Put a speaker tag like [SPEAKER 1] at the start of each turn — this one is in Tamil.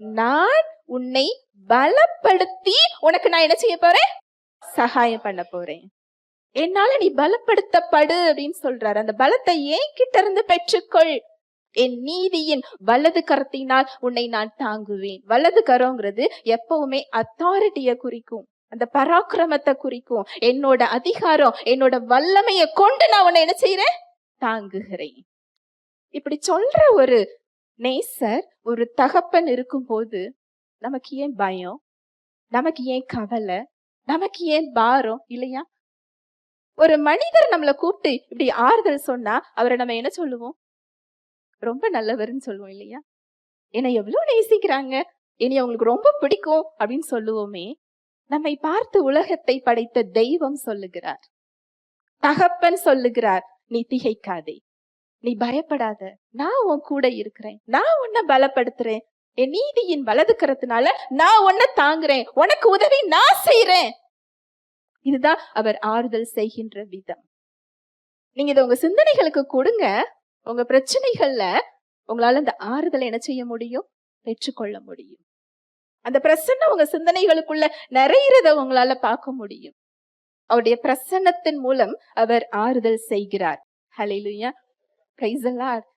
[SPEAKER 1] நான் உன்னை பலப்படுத்தி உனக்கு நான் என்ன செய்ய போறேன்? சகாயம் பண்ண போறேன். என்னால நீ பலப்படுத்தப்படு அப்படின்னு சொல்றாரு. அந்த பலத்தை ஏன் கிட்ட இருந்து பெற்றுக்கொள். என் நீதியின் வலது கரத்தினால் உன்னை நான் தாங்குவேன். வலது கரங்கிறது எப்பவுமே அத்தாரிட்டிய குறிக்கும். அந்த பராக்கிரமத்தை குறிக்கும். என்னோட அதிகாரம் என்னோட வல்லமையை கொண்டு நான் உன்னை என்ன செய்யறேன் தாங்குகிறேன். இப்படி சொல்ற ஒரு நேசர் ஒரு தகப்பன் இருக்கும்போது நமக்கு ஏன் பயம்? நமக்கு ஏன் கவலை? நமக்கு ஏன் பாரம்? இல்லையா? ஒரு மனிதர் நம்மளை கூப்பிட்டு இப்படி ஆறுதல் சொன்னா அவரை நம்ம என்ன சொல்லுவோம்? ரொம்ப நல்லவர்னு சொல்லுவோம் இல்லையா? என்னை எவ்வளவு நேசிக்கிறாங்க? இனி அவங்களுக்கு ரொம்ப பிடிக்கும் அப்படின்னு சொல்லுவோமே நம்மை பார்த்து உலகத்தை படைத்த தெய்வம் சொல்லுகிறார். தகப்பன் சொல்லுகிறார் நீ திகைக்காதே. நீ பயப்படாத. நான் உன் கூட இருக்கிறேன். நான் உன்னை பலப்படுத்துறேன். என் நீதியின் வலது கரத்தினால நான் உன்னை தாங்குறேன். உனக்கு உதவி நான் செய்யறேன் இதுதான் அவர் ஆறுதல் செய்கின்ற விதம். நீங்க இதை உங்க சிந்தனைகளுக்கு கொடுங்க. உங்க பிரச்சனைகள்ல உங்களால இந்த ஆறுதலை என்ன செய்ய முடியும்? பெற்றுக்கொள்ள முடியும். அந்த பிரசன்னம் உங்க சிந்தனைகளுக்குள்ள நிறையிறத உங்களால பார்க்க முடியும். அவருடைய பிரசன்னத்தின் மூலம் அவர் ஆறுதல் செய்கிறார். ஹலிலுயா praise the lord